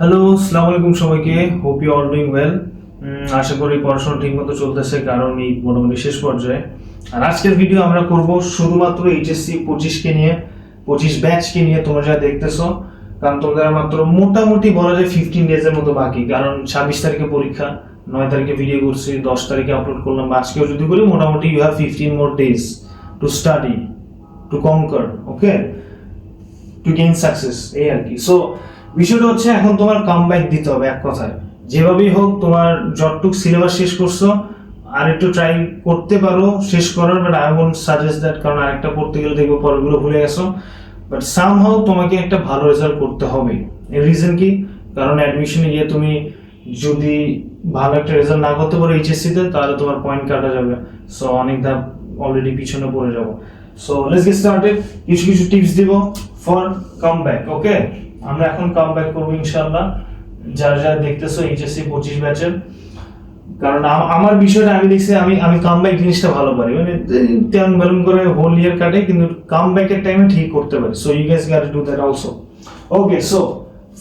Hello আসসালামু আলাইকুম সবাইকে। Hope you all doing well আশা করি পড়াশোনা ঠিকমতো চলতেছে, কারণ এই মোটামুটি শেষ পর্যায়ে। আর আজকের ভিডিও আমরা করব শুধুমাত্র এইচএসসি পঁচিশকে নিয়ে, পঁচিশ ব্যাচকে নিয়ে তোমরা যা দেখতেছো। কারণ তোমাদের মাত্র মোটামুটি বলা যায় ফিফটিন ডেজের মতো বাকি। কারণ ছাব্বিশ তারিখে পরীক্ষা, নয় তারিখে ভিডিও করছি, দশ তারিখে আপলোড করলাম। আজকেও যদি করি, মোটামুটি you have fifteen more days to study to conquer okay to gain success এই আর কি। সো বিষয়টা হচ্ছে এখন তোমার কামব্যাক দিতে হবে এক কথায়। যেভাবেই হোক, তোমার যতটুক সিলেবাস শেষ করছ, আর একটু ট্রাই করতে পারো, শেষ করার but I won't suggest that কারণ আরেকটা পড়তে গেলে দেখব পরগুলো ভুলে গেছো। বাট সামহাও তোমাকে একটা ভালো রেজাল্ট করতে হবে। এর রিজন কি? কারণ অ্যাডমিশনে গিয়ে তুমি যদি ভালো একটা রেজাল্ট না করতে পারো এইচএসসি তে, তাহলে তোমার পয়েন্ট কাটা যাবে। সো অনেক ধাপ অলরেডি পিছনে পড়ে যাব। সো লেটস গেট স্টার্টেড কিছু কিছু টিপস দিব ফর কাম ব্যাক ওকে আমরা এখন কাম ব্যাক করব ইনশাল্লাহ যারা যারা দেখতেছো এইচএসসি পঁচিশ ব্যাচের কারণ আমার বিষয়টা আমি দেখছি, আমি আমি কামব্যাক জিনিসটা ভালো পারি। মানে তেমন বেলুন করে হোল ইয়ার কাটে, কিন্তু কামব্যাকের টাইমে ঠিক করতে পারি। So you guys got do that also okay so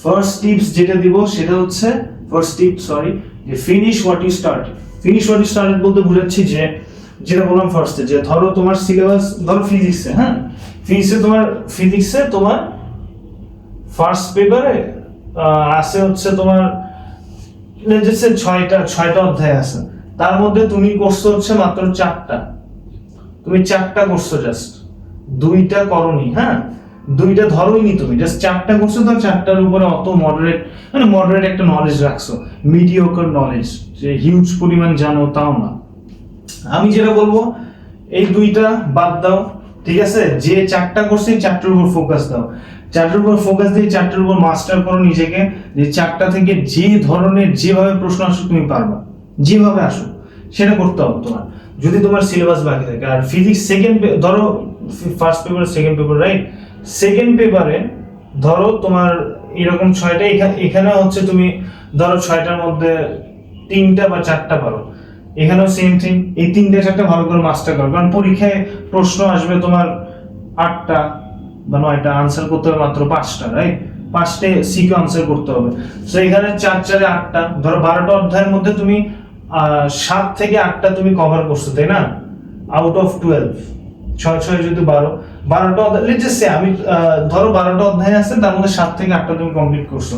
first tips যেটা দিব, সেটা হচ্ছে ফার্স্ট টিপ সরি যে finish what you start finish what you started বলতে বুঝাচ্ছি যে, যেটা বললাম ফার্স্টে যে ধরো তোমার সিলেবাস ধরো ফিজিক্সে হ্যাঁ? ফিজিক্সে তোমার ফিজিক্সে তোমার ফার্স্ট পেপারে আছে হচ্ছে তোমার লেজেসে ছয়টা ছয়টা অধ্যায় আছে, তার মধ্যে তুমি করছ হচ্ছে মাত্র চারটা। তুমি চারটা করছ জাস্ট দুইটা করনি হ্যাঁ? দুইটা ধরোইনি তুমি জাস্ট চারটা করছ তো চারটার উপরে অত মডারেট মানে মডারেট একটা নলেজ রাখছো মিডিওকার নলেজ যে হিউজ পরিমাণ জানো তাও না। আমি যেটা বলব, এই দুইটা বাদ দাও, ঠিক আছে? যে চারটা করছে চারটার উপর ফোকাস দাও। চারটার উপর ফোকাস দিয়ে চারটার উপর মাস্টার করো নিজেকে, যে চারটা থেকে যে ধরনের যেভাবে প্রশ্ন আসুক তুমি পারবা। যেভাবে আসুক, সেটা করতে হবে তোমার। যদি তোমার সিলেবাস বাকি থাকে, আর ফিজিক্স সেকেন্ড ধরো first paper second paper right second পেপারে ধরো তোমার এরকম ছয়টা, এখা- এখানে হচ্ছে তুমি ধরো ছয়টার মধ্যে তিনটা বা চারটা পারো। এখানেও সেম থিং এই তিনটে, চারটা ভালো করে মাস্টার করো। কারণ পরীক্ষায় প্রশ্ন আসবে তোমার আটটা বা নয়টা আনসার করতে হবে মাত্র পাঁচটা রাইট পাঁচটে সিকে আনসার করতে হবে। তো এখানে চার, চারে আটটা। ধরো বারোটা অধ্যায়ের মধ্যে তুমি সাত থেকে আটটা তুমি কভার করছ, তাই না? আউট অফ টুয়েলভ ছয় ছয় যদি বারো। বারোটা অধ্যায় say আমি ধরো বারোটা অধ্যায় আছে, তার মধ্যে সাত থেকে আটটা তুমি কমপ্লিট করছ।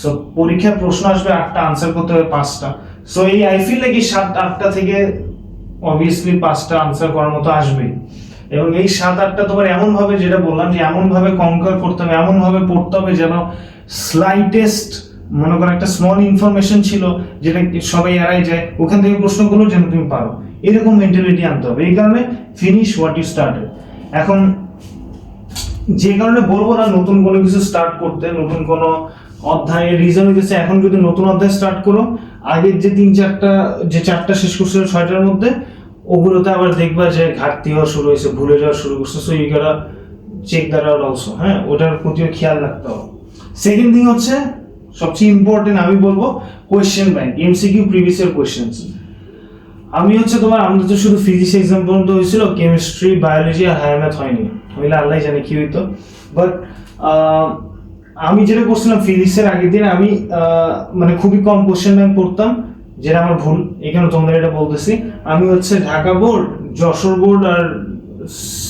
সো পরীক্ষায় প্রশ্ন আসবে, আটটা আনসার করতে হবে, পাঁচটা। সো এই আই ফিল এই সাত, আটটা থেকে অবভিয়াসলি পাঁচটা আনসার করার মতো আসবেই। এবং এই সাত আটটা তোমার এমন ভাবে যেটা বললাম যে এমন ভাবে কনকার করতে হবে এমন ভাবে পড়তে হবে যেন স্লাইটেস্ট মনে করো একটা স্মল ইনফরমেশন ছিল যেটা সবাই এড়াই যায়, ওখান থেকে প্রশ্নগুলো যেন তুমি পারো। এরকম মেন্টালিটি আনতে হবে। এই কারণে ফিনিশ হোয়াট ইউ স্টার্টেড এখন যে কারণে বলব না নতুন কোনো কিছু স্টার্ট করতে, নতুন কোনো অধ্যায়ের রিজন হইতেছে, এখন যদি নতুন অধ্যায় স্টার্ট করো, আগের যে তিন চারটা, যে চারটা শেষ করছিল ছয়টার মধ্যে ওগুলোতে আবার দেখবা যে ঘাটতি হওয়া শুরু হয়েছে, ভুলে যাওয়া শুরু করছে। So you check that out also হ্যাঁ? ওটার প্রতিও খেয়াল রাখতে হবে। সেকেন্ড থিং হচ্ছে, সবচেয়ে ইম্পর্টেন্ট আমি বলব question bank MCQ previous year questions আমি হচ্ছে তোমার আমাদের তো শুধু ফিজিক্স এক্সাম পর্যন্ত হয়েছিল কেমিস্ট্রি বায়োলজি আর হায়ার ম্যাথ হয়নি। হইলে আল্লাহ জানে কি হইতো। বাট আমি যেটা করছিলাম ফিজিক্সের আগের দিন আমি মানে খুবই কম কোশ্চেন ব্যাংক পড়তাম। যেটা আমার ভুল, এখানে তোমাদের এটা বলতেছি। আমি হচ্ছে ঢাকা বোর্ড, যশোর বোর্ড আর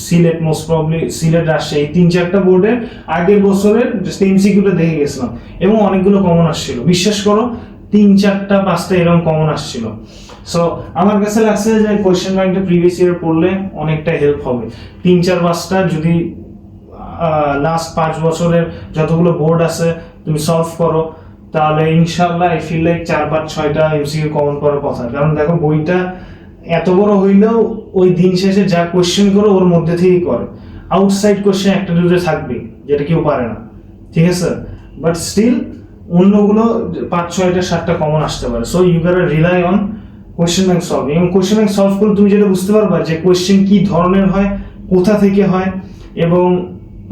সিলেট মোস্ট প্রবলি সিলেট আসছে এই তিন চারটা বোর্ডের আগের বছরের এমসিকিউটা দেখে গেছিলাম। এবং অনেকগুলো কমন আসছিল। বিশ্বাস করো, তিন চারটা, পাঁচটা এরকম কমন আসছিল। সো আমার কাছে লাগছে যে কোয়েশ্চেন ব্যাংকটা প্রিভিয়াস ইয়ার পড়লে অনেকটা হেল্প হবে। তিন চার, পাঁচটা যদি লাস্ট পাঁচ বছরের যতগুলো বোর্ড আছে, তুমি সলভ করো। তাহলে ইনশাল্লাহ আই ফিল লাইক চার পাঁচ ছয়টা এমসিকিউ কমন করার কথা। কারণ দেখো, বইটা এত বড় হইলেও ওই দিন শেষে যা কোয়েশ্চেন করো ওর মধ্যে থেকেই করে। আউটসাইড কোয়েশ্চেন একটা দুটো থাকবে যেটা কেউ পারে না। ঠিক আছে? বাট স্টিল অন্যগুলো পাঁচ ছয়টা, সাতটা কমন আসতে পারে। So you gotta rely on question bank solve এবং কোয়েশ্চেন ব্যাংক সলভ করলে তুমি যেটা বুঝতে পারবা যে কোয়েশ্চেন কি ধরনের হয়, কোথা থেকে হয়, এবং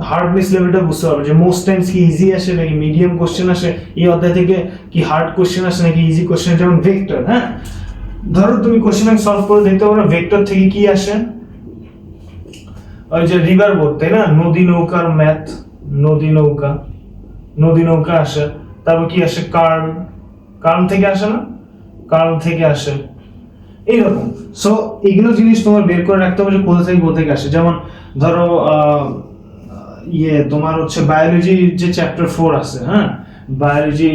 হার্ডনেস লেভেলটা বুঝতে পারবে যে মোস্ট টাইমস কি ইজি আসে নাকি মিডিয়াম কোশ্চেন আসে? এই অধ্যায় থেকে কি হার্ড কোশ্চেন আসে নাকি ইজি কোশ্চেন যেমন ভেক্টর হ্যাঁ? ধরো তুমি কোশ্চেন ব্যাংক সলভ করে দেখতে পারো ভেক্টর থেকে কি আসে? ওই যে রিভার বোর্ড তাই না? নদী নৌকার ম্যাথ নদী নৌকা নদী নৌকা আসে। তারপর কি আসে? কার্ন কার্ন থেকে আসে না? কার্ন থেকে আসে। এইরকম। সো এগুলো জিনিস তোমার বের করে রাখতে হবে যে কোথা থেকে কোথা থেকে আসে। যেমন ধরো ইয়ে তোমার হচ্ছে বায়োলজি যে চ্যাপ্টার ফোর আছে হ্যাঁ? বায়োলজি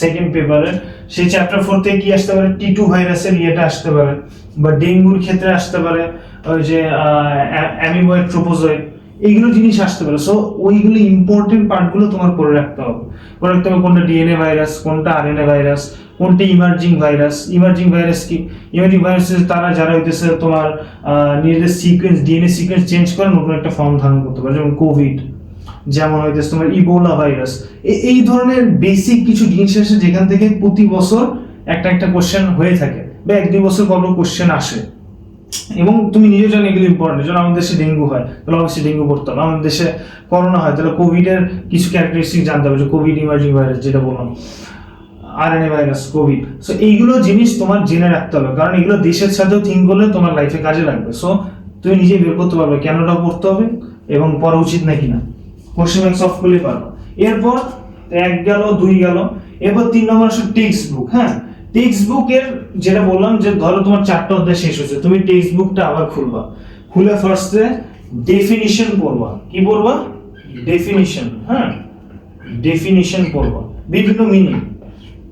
সেকেন্ড পেপারে সেই চ্যাপ্টার ফোর থেকে কি আসতে পারে? টি টু ভাইরাসের ইয়েটা আসতে পারে, বা ডেঙ্গুর ক্ষেত্রে আসতে পারে, ওই যে অ্যামিবয়েড ট্রোপোজয়েড এইগুলো জিনিস আসতে পারে। সো ওইগুলো ইম্পর্টেন্ট পার্টগুলো তোমার করে রাখতে হবে। করে রাখতে হবে কোনটা ডিএনএ ভাইরাস কোনটা আরএনএ ভাইরাস কোনটা ইমার্জিং ভাইরাস ইমার্জিং ভাইরাস কি? ইমার্জিং ভাইরাস তারা যারা হইতেছে তোমার নিজেদের সিকোয়েন্স ডিএনএ সিকোয়েন্স চেঞ্জ করে নতুন একটা ফর্ম ধারণ করতে পারে, যেমন কোভিড যেমন হইতেছে তোমার ইবোলা ভাইরাস এই ধরনের বেসিক কিছু জিনিস আছে যেখান থেকে প্রতি বছর একটা একটা কোশ্চেন হয়ে থাকে বা এক দুই বছর পর কোশ্চেন আসে। এবং তুমি নিজে জানো এগুলো ইম্পর্টেন্ট যেন আমাদের দেশে ডেঙ্গু হয়, তাহলে অবশ্যই ডেঙ্গু পড়তে হবে। আমাদের দেশে করোনা হয়, তাহলে কোভিডের কিছু ক্যারেক্টারিস্টিক জানতে হবে, যে কোভিড ইমার্জিং ভাইরাস যেটা বললাম। আরএনএ ভাইরাস কোভিড সো এইগুলো জিনিস তোমার জেনে রাখতে হবে, কারণ এগুলো দেশের সাথেও থিঙ্ক করলে তোমার লাইফে কাজে লাগবে। সো তুমি নিজে বের করতে পারবে কেনটা পড়তে হবে এবং পড়া উচিত নাকি না। কোশ্চেন ব্যাংক সলভ করলেই পারবে। এরপর এক গেল, দুই গেল, এরপর তিন নম্বর আসলে টেক্সট বুক হ্যাঁ? টেক্সট বুকের যেটা বললাম যে ধরো তোমার চারটা অধ্যায় শেষ হয়েছে, তুমি টেক্সট বুকটা আবার খুলবা। খুলে ফার্স্টে ডেফিনিশন পড়বা। কি পড়বা? ডেফিনিশন হ্যাঁ? ডেফিনিশন পড়বা। বিভিন্ন মিনিং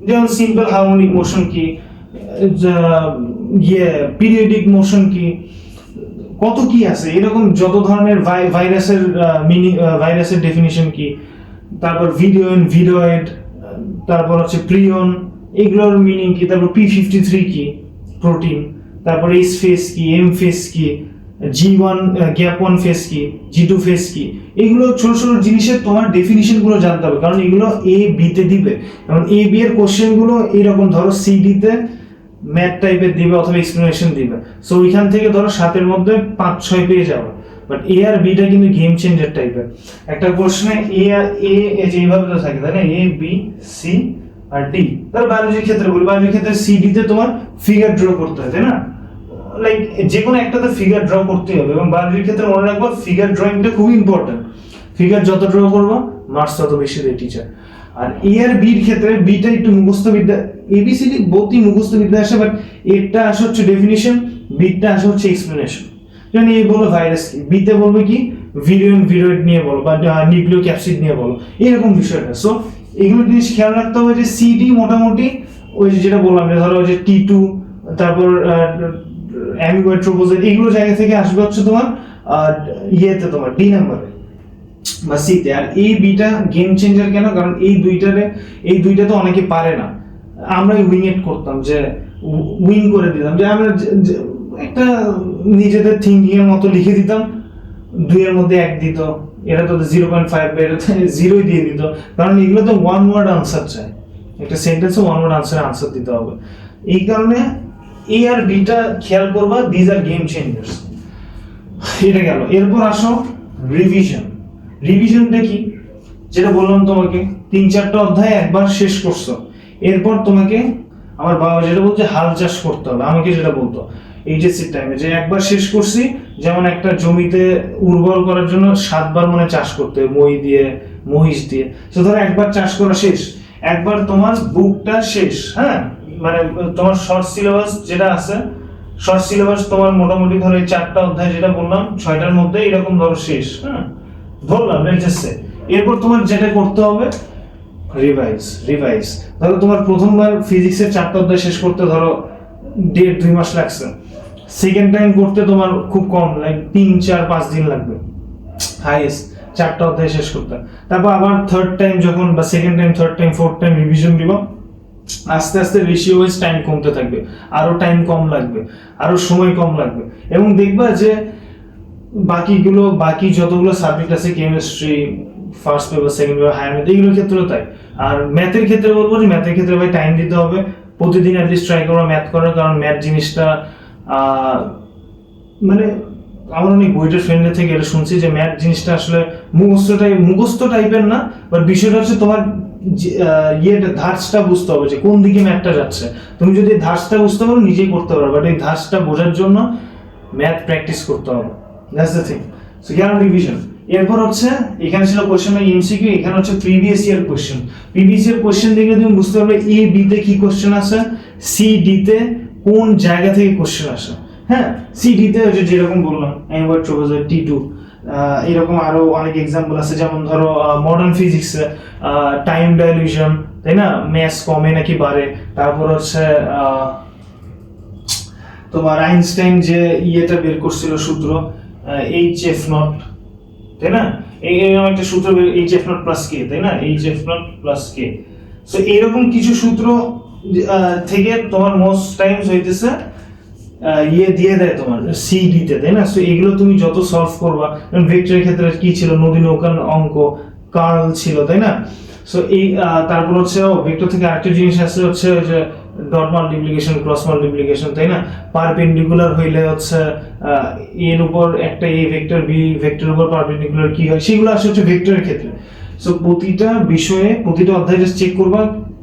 যেমন সিম্পল হারমোনিক মোশন কি ইয়ে পিরিয়ডিক মোশন কি, কত কি আছে, এরকম যত ধরনের ভাই- ভাইরাসের মিনি ভাইরাসের ডেফিনিশন কি, তারপর ভিডিওন, ভিডিওয়েড, তারপর হচ্ছে প্রিয়ন এগুলোর মিনিং কি, তারপর পি ফিফটি থ্রি কি প্রোটিন তারপর এস ফেস কি এম ফেস কি G one gap one phase কি জি টু ফেস কি এগুলো ছোট ছোট জিনিসের তোমার ডেফিনিশনগুলো জানতে হবে। কারণ এগুলো এ বি তে দিবে। এবং এ বি এর কোশ্চেনগুলো এরকম ধরো সি ডি তে ম্যাথ টাইপের দিবে অথবা এক্সপ্লেনেশন দিবে। সো ওইখান থেকে ধরো সাতের মধ্যে পাঁচ, ছয় পেয়ে যাবে। বাট এ আর বিটা কিন্তু গেম চেঞ্জার টাইপের একটা প্রশ্নে এ আর এ যে এইভাবে তো থাকে, তাই না? এ বি সি আর ডি তার বায়োলজির ক্ষেত্রে বলি বায়োলজির ক্ষেত্রে সি ডি তে তোমার ফিগার ড্র করতে হয়, তাই না? লাইক যে কোনো একটাতে ফিগার ড্র করতেই হবে এবং বায়োলজির ক্ষেত্রে মনে রাখব ফিগার ড্রয়িংটা খুব ইম্পর্টেন্ট ফিগার যত ড্র করব মার্কস তত বেশি দেয় টিচার আর এ আর বির ক্ষেত্রে বিটা একটু মুখস্থ বিদ্যা এবিসিডি বহুতই মুখস্থ বিদ্যা আসে বাট এরটা আসে হচ্ছে ডেফিনিশন বিটা আসে হচ্ছে এক্সপ্লেনেশন যেমন এ বলো ভাইরাস কি বিতে বলবে কি ভিডিও ভিডিওড নিয়ে বলো, বা নিউক্লিও ক্যাপসিড নিয়ে বলো, এরকম বিষয়টা। সো এগুলো জিনিস খেয়াল রাখতে হবে যে সিডি মোটামুটি ওই যেটা বললাম যে ধরো যে টি টু তারপর অ্যামিবয়েড ট্রোপোজেট এগুলো জায়গা থেকে আসবে হচ্ছে তোমার ইয়েতে তোমার ডি নাম্বারে বা সিতে আর এই বিটা গেম চেঞ্জার কেন? কারণ এই দুইটারে, এই দুইটা তো অনেকে পারে না। করতাম যে করে দিতাম। যে আমরা একটা নিজেদের থিঙ্কিং এর মতো লিখে দিতাম। দুইয়ের মধ্যে এক দিত। এটা তো জিরো পয়েন্ট ফাইভ এটা তো জিরোই দিয়ে দিত। কারণ এগুলো তো ওয়ান ওয়ার্ড আনসার চাই একটা সেন্টেন্সে ওয়ান ওয়ার্ড আনসার আনসার দিতে হবে। এই কারণে এ আর বিটা খেয়াল করবা দিজ আর গেম চেঞ্জার্স এটা গেল। এরপর আসো রিভিশন রিভিশনটা কি? যেটা বললাম তোমাকে, তিন চারটা অধ্যায় একবার শেষ করছ। এরপর তোমাকে আমার বাবা যেটা বলছে, হাল চাষ করতে হবে। আমাকে যেটা বলতো এইচএসসির টাইমে যে একবার শেষ করছি, যেমন একটা জমিতে উর্বর করার জন্য সাতবার মনে চাষ করতে মই দিয়ে, মহিষ দিয়ে। তো ধরো একবার চাষ করা শেষ। একবার তোমার বুকটা শেষ হ্যাঁ? মানে তোমার শর্ট সিলেবাস যেটা আছে শর্ট সিলেবাস তোমার মোটামুটি ধরো এই চারটা অধ্যায় যেটা বললাম, ছয়টার মধ্যে এরকম ধরো শেষ হ্যাঁ? ধরলাম রেজিস্টে এরপর তোমার যেটা করতে হবে রিভাইজ রিভাইজ ধরো তোমার প্রথমবার ফিজিক্সের চারটা অধ্যায় শেষ করতে ধরো দেড়, দুই মাস লাগছে। সেকেন্ড টাইম করতে তোমার খুব কম লাইক তিন, চার, পাঁচ দিন লাগবে। হাইয়েস্ট চারটা অধ্যায় শেষ করতে। তারপর আবার থার্ড টাইম যখন বা second time third time fourth time revision দিব আস্তে আস্তে রেশিও ওয়াইজ টাইম কমতে থাকবে, আরও টাইম কম লাগবে, আরও সময় কম লাগবে। এবং দেখবা যে বাকিগুলো, বাকি যতগুলো সাবজেক্ট আছে chemistry first paper second paper higher math এগুলোর ক্ষেত্রেও তাই। আর ম্যাথের ক্ষেত্রে বলব যে ম্যাথের ক্ষেত্রে ভাই টাইম দিতে হবে। প্রতিদিন অ্যাটলিস্ট ট্রাই করো ম্যাথ করার, কারণ ম্যাথ জিনিসটা মানে আমার অনেক বইটার ফ্রেন্ডের থেকে এটা শুনছি যে ম্যাথ জিনিসটা আসলে মুখস্থ টাইপ মুখস্থ টাইপের না বাট বিষয়টা হচ্ছে তোমার ইয়েটা, ধাঁচটা বুঝতে হবে যে কোন দিকে ম্যাথটা যাচ্ছে। তুমি যদি ধাঁচটা বুঝতে পারো, নিজেই করতে পারো বাট এই ধাঁচটা বোঝার জন্য ম্যাথ প্র্যাকটিস করতে হবে। দ্যাটস দ্য থিং সো জ্ঞান রিভিশন এরপর হচ্ছে, এখানে ছিল কোশ্চেন এমসিকিউ এখানে হচ্ছে previous year question previous year question দেখলে তুমি বুঝতে পারবে এ বি তে কি কোশ্চেন আছে সি ডি তে কোন জায়গা থেকে কোশ্চেন আসে। হ্যাঁ সি ডি তে হচ্ছে যেরকম বললাম এবার ট্রোপোজার টি টু এরকম আরও অনেক এক্সাম্পল আছে, যেমন ধরো মডার্ন ফিজিক্স টাইম ডাইলিউশন তাই না? ম্যাথস কমে নাকি বাড়ে, তারপর হচ্ছে তোমার আইনস্টাইন যে ইয়েটা বের করছিল সূত্র এইচ এফ নট তাই না? এই একটা সূত্র H F nought plus K তাই না? H F nought plus K so এইরকম কিছু সূত্র থেকে তোমার মোস্ট টাইমস হইতেছে ইয়ে দিয়ে দেয় তোমার সি দিতে তাই না? সো এগুলো তুমি যত সলভ করবা ভেক্টরের ক্ষেত্রে কি ছিল? নদী নৌকার অঙ্ক কার্ল ছিল, তাই না? সো এই তারপর হচ্ছে ভেক্টর থেকে আরেকটা জিনিস আছে হচ্ছে যে ডট মাল্টিপ্লিকেশন ক্রস মাল্টিপ্লিকেশন তাই না? পারপেন্ডিকুলার হইলে হচ্ছে এর উপর একটা এ ভেক্টর বি ভেক্টর উপর পারপেন্ডিকুলার কি হয়? সেগুলো আসে হচ্ছে ভেক্টরের ক্ষেত্রে। সো প্রতিটা বিষয়ে, প্রতিটা অধ্যায় চেক করবা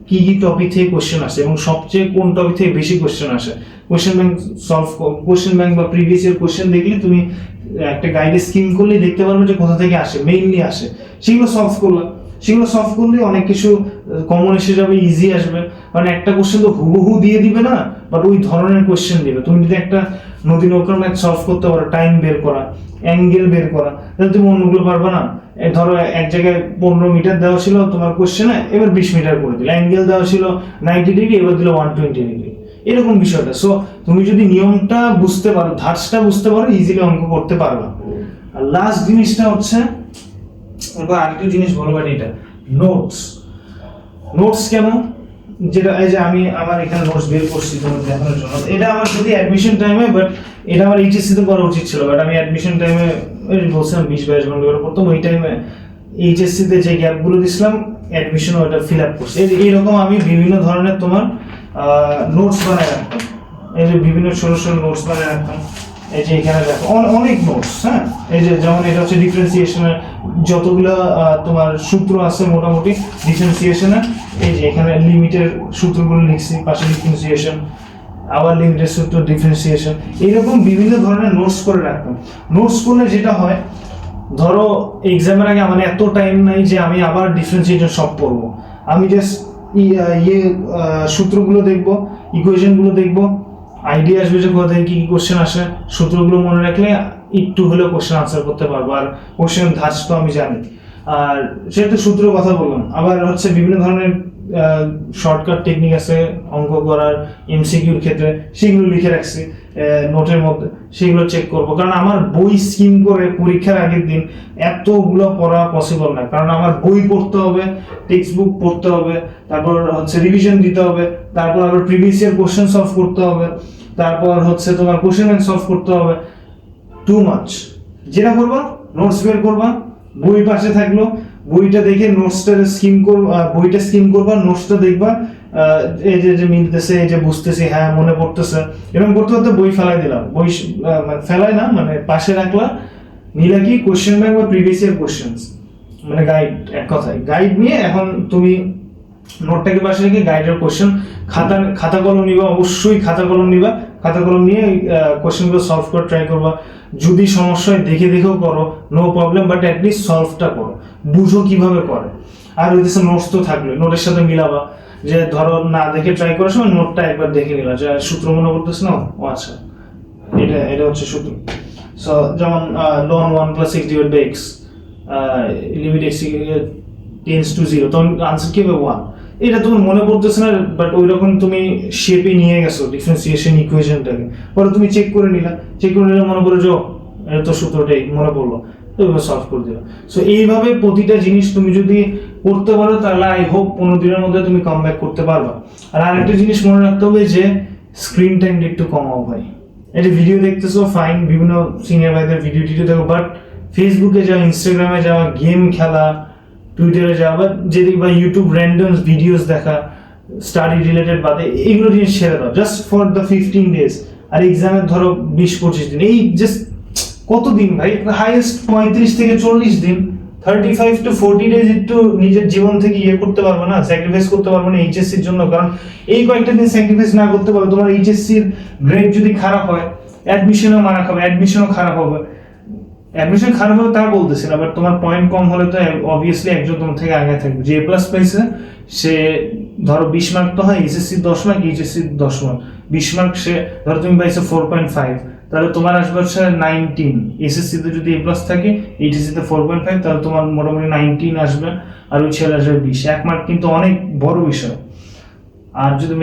কি কি টপিক থেকে কোশ্চেন আসে এবং সবচেয়ে কোন টপিক থেকে বেশি কোশ্চেন আসে? Question bank solve question bank বা প্রিভিয়াস ইয়ার কোশ্চেন দেখলে তুমি একটা গাইডে স্কিম করলে দেখতে পারবে যে কোথা থেকে আসে মেইনলি আসে। সেগুলো সলভ করলাম। সেগুলো সলভ করলে অনেক কিছু কমন এসে যাবে ইজি আসবে। মানে একটা কোশ্চেন তো হুবহু দিয়ে দিবে না বাট ওই ধরনের কোশ্চেন দিবে। তুমি যদি একটা নদী নৌকার ম্যাথ সলভ করতে পারো টাইম বের করা অ্যাঙ্গেল বের করা, তাহলে তুমি অন্যগুলো পারবে না। ধরো এক জায়গায় পনেরো মিটার দেওয়া ছিল তোমার কোশ্চেনে এবার বিশ মিটার করে দিল। অ্যাঙ্গেল দেওয়া ছিল নাইনটি ডিগ্রি এবার দিল ওয়ান টোয়েন্টি ডিগ্রি এরকম বিষয়টা। সো তুমি যদি নিয়মটা বুঝতে পারো, ধাঁচটা বুঝতে পারো ইজিলি অঙ্ক করতে পারবা। আর লাস্ট জিনিসটা হচ্ছে আরেকটা জিনিস বলব এটা। নোটস নোটস কেন? যেটা, এই যে আমি আমার এখানে নোটস বের করছি তোমার দেখানোর জন্য। এটা আমার যদি অ্যাডমিশন টাইমে বাট এটা আমার এইচএসসি তে করা উচিত ছিল বাট আমি অ্যাডমিশন টাইমে বলছিলাম বিশ বাইশ ঘণ্টা করে ওই টাইমে যে দিছিলাম অ্যাডমিশন ওটা ফিল আপ এইরকম আমি বিভিন্ন ধরনের তোমার নোটস বানায় রাখতাম। এই যে বিভিন্ন ছোট ছোট নোটস বানায় রাখতাম। এই যে এখানে দেখো অন- অনেক নোটস হ্যাঁ? এই যে যেমন এটা হচ্ছে ডিফারেন্সিয়েশনের যতগুলো তোমার সূত্র আছে মোটামুটি ডিফারেন্সিয়েশনের এই যে এখানে লিমিটের সূত্রগুলো লিখছি, পাশে ডিফারেন্সিয়েশন আবার লিমিটের সূত্র ডিফারেন্সিয়েশন এরকম বিভিন্ন ধরনের নোটস করে রাখতাম নোটস করলে যেটা হয়, ধরো এক্সামের আগে আমার এত টাইম নাই যে আমি আবার ডিফারেন্সিয়েশন সব পড়ব আমি জাস্ট ইয়ে সূত্রগুলো দেখব ইকুয়েশনগুলো দেখব আইডিয়া আসবে যে কোথা থেকে, কি কি কোশ্চেন আসে, সূত্রগুলো মনে রাখলে একটু হলেও কোশ্চেন আনসার করতে পারব। আর কোশ্চেন ধাঁচ তো আমি জানি। আর সেটা সূত্র কথা বললাম। আবার হচ্ছে বিভিন্ন ধরনের শর্টকাট টেকনিক আছে, অঙ্ক করার এমসিকিউর ক্ষেত্রে, সেগুলো লিখে রাখছি নোটের মধ্যে, সেগুলো চেক করব। কারণ আমার বই স্কিম করে পরীক্ষার আগের দিন এতগুলো পড়া পসিবল না। কারণ আমার বই পড়তে হবে টেক্সট বুক পড়তে হবে, তারপর হচ্ছে রিভিশন দিতে হবে, তারপর আবার প্রিভিয়াস ইয়ার কোশ্চেন সলভ করতে হবে, তারপর হচ্ছে তোমার কোশ্চেন সলভ করতে হবে। টু মাচ যেটা করবা নোটস বের করবা বই পাশে থাকল, বইটা দেখে নোটসটা স্কিম করবা বইটা স্কিম করবা নোটসটা দেখবা এই যে যে মিলতেছে, এই যে বুঝতেছি হ্যাঁ মনে পড়তেছে, এরকম করতে করতে বই ফেলাই দিলাম। বই মানে ফেলাই না মানে পাশে রাখলা। নিলা কি কোশ্চেন ব্যাংক বা প্রিভিয়াস ইয়ার কোশ্চেন্স মানে গাইড এক কথায়। গাইড নিয়ে এখন তুমি নোটটাকে পাশে রেখে গাইডের কোশ্চেন খাতা খাতা কলম নিবা, অবশ্যই খাতা কলম নিবা। খাতা কলম নিয়ে কোশ্চেনগুলো সলভ করে ট্রাই করবা। যদি সমস্যা হয় দেখে দেখেও করো no problem but at least সলভটা করো। বুঝো কীভাবে করে। আর ওই দেশে নোটস তো থাকবে নোটের সাথে মিলাবা। যে ধরো না দেখে ট্রাই করার সময় নোটটা একবার দেখে নিলা, যে সূত্র মনে করতেছে না, ও আচ্ছা। এটা এটা হচ্ছে সূত্র। সো যেমন ln one plus x divide by x limit x tends to zero তখন আনসার কি হবে? ওয়ান এটা তোমার মনে পড়তেছে না বাট ওই রকম তুমি শেপে নিয়ে গেছো ডিফারেন্সিয়েশন ইকুয়েশনটাকে পরে তুমি চেক করে নিলা চেক করে নিলে মনে করো যে এটা তো সূত্রটাই মনে পড়ল। এবার সলভ করে দিলা। সো এইভাবে প্রতিটা জিনিস তুমি যদি করতে পারো, তাহলে আই হোপ পনেরো দিনের মধ্যে তুমি কাম ব্যাক করতে পারবা। আর আরেকটা জিনিস মনে রাখতে হবে যে স্ক্রিন টাইমটা একটু কমাও ভাই। এটা ভিডিও দেখতেছো ফাইন বিভিন্ন সিনিয়র ভাইদের ভিডিও টিডিও দেখো বাট ফেসবুকে যাওয়া ইনস্টাগ্রামে যাওয়া গেম খেলা টুইটারে যাওয়া বা যেদিক বা ইউটিউব র্যান্ডম ভিডিওস দেখা স্টাডি রিলেটেড বাদে এগুলো জিনিস ছেড়ে দাও just for the fifteen days আর এক্সামের ধরো বিশ পঁচিশ দিন। এই জাস্ট কতদিন ভাই? হাইয়েস্ট পঁয়ত্রিশ থেকে চল্লিশ দিন। Thirty five to forty days একটু নিজের জীবন থেকে ইয়ে করতে পারব না স্যাক্রিফাইস করতে পারব না এইচএসসির জন্য। কারণ এই কয়েকটা দিন স্যাক্রিফাইস না করতে পারবে তোমার এইচএসসির গ্রেড যদি খারাপ হয় অ্যাডমিশনও মারা খাবে অ্যাডমিশনও খারাপ হবে। অ্যাডমিশন খারাপ হবে তা বলতেছি না বাট তোমার পয়েন্ট কম হলে তো অবভিয়াসলি একজন তোমার থেকে আগে থাকবে। যে প্লাস পাইছে, সে ধরো বিশ মার্ক তো হয় এসএসসি দশ মার্ক এইচএসসি দশ মার্ক বিশ মার্ক সে, ধরো তুমি পাইছো ফোর পয়েন্ট ফাইভ তাহলে তোমার আসবে হচ্ছে নাইনটিন এসএসসিতে যদি এ প্লাস থাকে এইচএসসি তে ফোর পয়েন্ট ফাইভ তাহলে তোমার মোটামুটি নাইনটিন আসবে, আর ওই ছেলে আসবে বিশ। এক মার্ক কিন্তু অনেক বড় বিষয়। আর যদি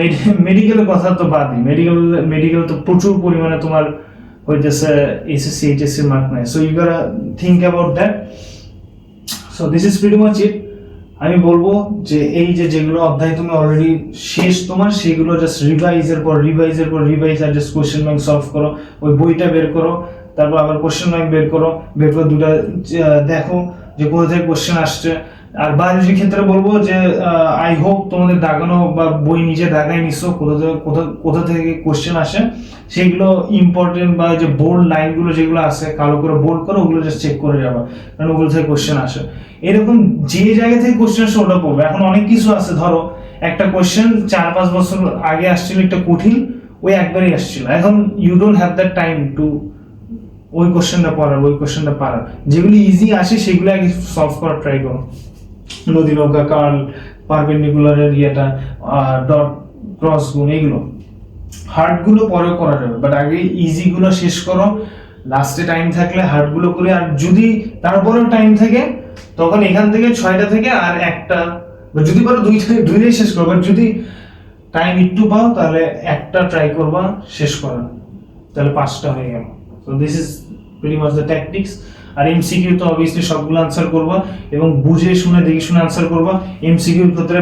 মেডিকেলের কথা তো বাদই মেডিকেল মেডিকেল তো প্রচুর পরিমাণে তোমার হইতেছে এসএসসি এইচএসসি মার্ক নেয় so you gotta think about that so this is pretty much it আমি বলব যে, এই যে যেগুলো অধ্যায় তুমি অলরেডি শেষ তোমার, সেগুলো জাস্ট রিভাইজের পর রিভাইজের পর রিভাইজ আর জাস্ট কোশ্চেন ব্যাংক সলভ করো। ওই বইটা বের করো, তারপর আবার কোশ্চেন ব্যাংক বের করো। বের করে দুটা দেখো যে কোথা থেকে কোশ্চেন আসছে। আর বায়োলজির ক্ষেত্রে বলব যে আই হোপ তোমাদের দাগানো বা বই নিজে দাগাই নিছো, কোথা থেকে কোথা থেকে কোশ্চেন আসে সেগুলো ইম্পর্টেন্ট বা যে বোর্ড লাইনগুলো যেগুলো আছে, কালো করে বোর্ড করো, ওগুলো জাস্ট চেক করে যাবা, কারণ ওগুলো থেকে কোশ্চেন আসে। এরকম যে জায়গা থেকে কোশ্চেন আসে, ওটা পড়বে এখন অনেক কিছু আছে, ধরো, একটা কোশ্চেন চার পাঁচ বছর আগে আসছিল একটা কঠিন, ওই একবারই আসছিল। এখন you don't have that time to ওই কোশ্চেনটা পড়ার, ওই কোশ্চেনটা পারার। যেগুলি ইজি আসে, সেগুলো আগে সলভ করার ট্রাই করো। নদী নৌকা, কার্ল পারপেন্ডিকুলারের ইয়েটা ডট ক্রস গুণ এগুলো হার্ডগুলো পরে করা যাবে বাট আগে ইজিগুলো শেষ করো। লাস্টে টাইম থাকলে হার্ডগুলো করে, আর যদি তারপরেও টাইম থাকে, তখন এখান থেকে ছয়টা থেকে আর একটা, বা যদি পারো দুই থেকে দুইটাই শেষ করো বাট যদি টাইম একটু পাও, তাহলে একটা ট্রাই করবা, শেষ করার। তাহলে পাঁচটা হয়ে গেল। তো this is pretty much the tactics R MCQ তো অবভিয়াসলি সবগুলো আনসার করবা এবং বুঝে শুনে দেখে শুনে আনসার করবা। এমসিকিউর ক্ষেত্রে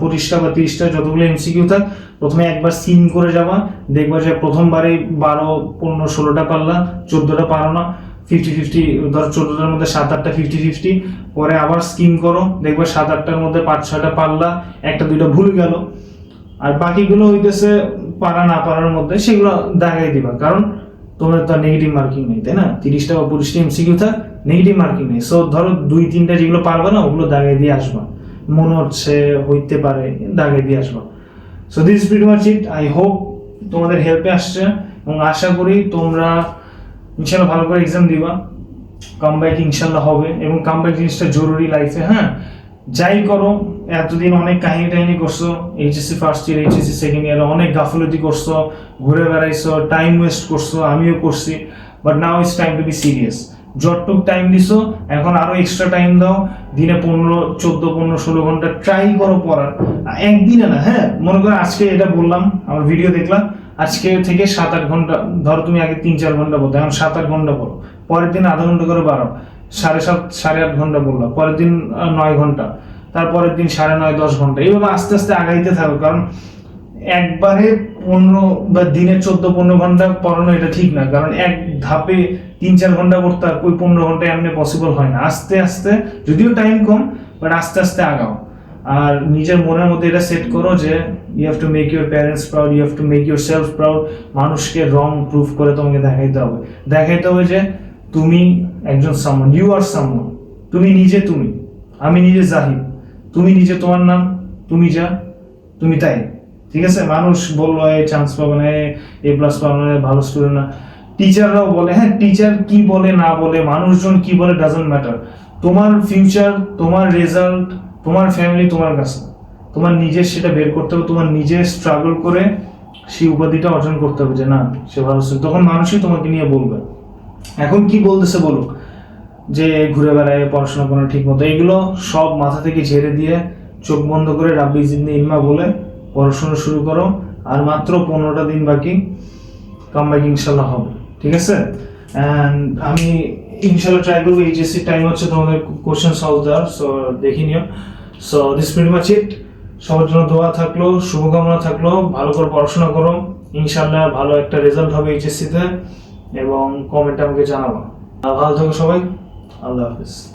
পঁচিশটা বা তিরিশটা যতগুলো এমসিকিউ থাক, প্রথমে একবার সিন করে যাবা, দেখবা যে প্রথমবারে বারো, পনেরো, ষোলোটা পারলা, চোদ্দটা পারো না ফিফটি ফিফটি ধর চোদ্দটার মধ্যে সাত আটটা ফিফটি ফিফটি পরে আবার স্কিম করো, দেখবে সাত আটটার মধ্যে পাঁচ, ছয়টা পারলা, একটা, দুইটা ভুল গেল। আর বাকিগুলো হইতেছে পারা না পারার মধ্যে, সেগুলো দাগাই দিবা। কারণ তোমার তো নেগেটিভ মার্কিং নেই, তাই না? তিরিশটা বা পঁচিশটা এমসিকিউ থাক নেগেটিভ মার্কিং নেই। সো ধরো দুই, তিনটা যেগুলো পারবে না, ওগুলো দাগাই দিয়ে আসবা। মনে হচ্ছে হইতে পারে দাগাই দিয়ে আসবা। So this pretty much it I hope তোমাদের হেল্পে আসছে এবং আশা করি তোমরা ইনশাল্লাহ ভালো করে এক্সাম দিবা। কামব্যাক ইনশাল্লাহ হবে এবং কামব্যাক জিনিসটা জরুরি লাইফে হ্যাঁ? যাই করো, এতদিন অনেক কাহিনী টাহিনী করছ HSC first year HSC second ইয়ারে অনেক গাফলতি করছ, ঘুরে বেড়াইছো টাইম ওয়েস্ট করছ, আমিও করছি but now it's time to be serious যতটুক টাইম দিছো, এখন আরও এক্সট্রা টাইম দাও, দিনে পনেরো, চোদ্দ, পনেরো, ষোলো ঘণ্টা ট্রাই করো পড়ার। একদিনে না হ্যাঁ মনে করো আজকে এটা বললাম, আমার ভিডিও দেখলাম, আজকে থেকে সাত আট ঘণ্টা, ধরো তুমি আগে তিন চার ঘণ্টা পড়তো এখন সাত আট ঘণ্টা পড়ো, পরের দিন আধা ঘণ্টা করে বাড়াও। সাড়ে সাত, সাড়ে আট ঘণ্টা বললাম, পরের দিন নয় ঘণ্টা, তারপরের দিন সাড়ে নয়, দশ ঘণ্টা, এইভাবে আস্তে আস্তে আগাইতে থাকো, কারণ একবারে পনেরো বা দিনে চোদ্দ, পনেরো ঘণ্টা পড়ানো এটা ঠিক না, কারণ এক ধাপে তিন, চার ঘণ্টা পড়তে ওই পনেরো ঘণ্টা এমনি পসিবল হয় না, আস্তে আস্তে, যদিও টাইম কম বাট আস্তে আস্তে আগাও। আর নিজের মনের মধ্যে এটা সেট করো যে you have to make your parents proud you have to make yourself proud মানুষকে রং প্রুফ করে তোমাকে দেখাইতে হবে। দেখাইতে হবে যে, তুমি একজন সামন। ইউ আর সামন। তুমি নিজে তুমি। আমি নিজে জাহিদ। তুমি নিজে তোমার নাম, তুমি যা, তুমি তাই। ঠিক আছে? মানুষ বলল এই চান্স পাবে না। এ প্লাস পাবে না ভালো স্টুডেন্ট না। টিচাররাও বলে হ্যাঁ টিচার কি বলে, না বলে, মানুষজন কি বলে ডাজন্ট ম্যাটার তোমার ফিউচার তোমার রেজাল্ট তোমার ফ্যামিলি তোমার কাছে। তোমার নিজের সেটা বের করতে হবে। তোমার নিজের স্ট্রাগল করে সেই উপাধিটা অর্জন করতে হবে যে, না, সে ভালো তখন মানুষই তোমাকে নিয়ে বলবে। এখন কি বলতেছে বলুক, যে ঘুরে বেড়ায়, পড়াশোনা করা ঠিক মতো এগুলো সব মাথা থেকে ঝেড়ে দিয়ে চোখ বন্ধ করে রাব্বি জিন্দি ইলমা বলে পড়াশোনা শুরু করো, আর মাত্র পনেরোটা দিন বাকি কামব্যাক ইনশাল্লাহ হবে, ঠিক আছে? আমি ইনশাল্লাহ ট্রাই করব, এইচএসসি টাইম হচ্ছে তোমাদের কোশ্চেন সলভ দেওয়ার সো দেখে নিও। So this pretty much it সবার জন্য দোয়া থাকল, শুভকামনা থাকল, ভালো করে পড়াশোনা করো ইনশাল্লাহ ভালো একটা রেজাল্ট হবে এইচএসসিতে। এবং কমেন্ট আমাকে জানাব। ভালো থাকো সবাই। আল্লাহ হাফিজ।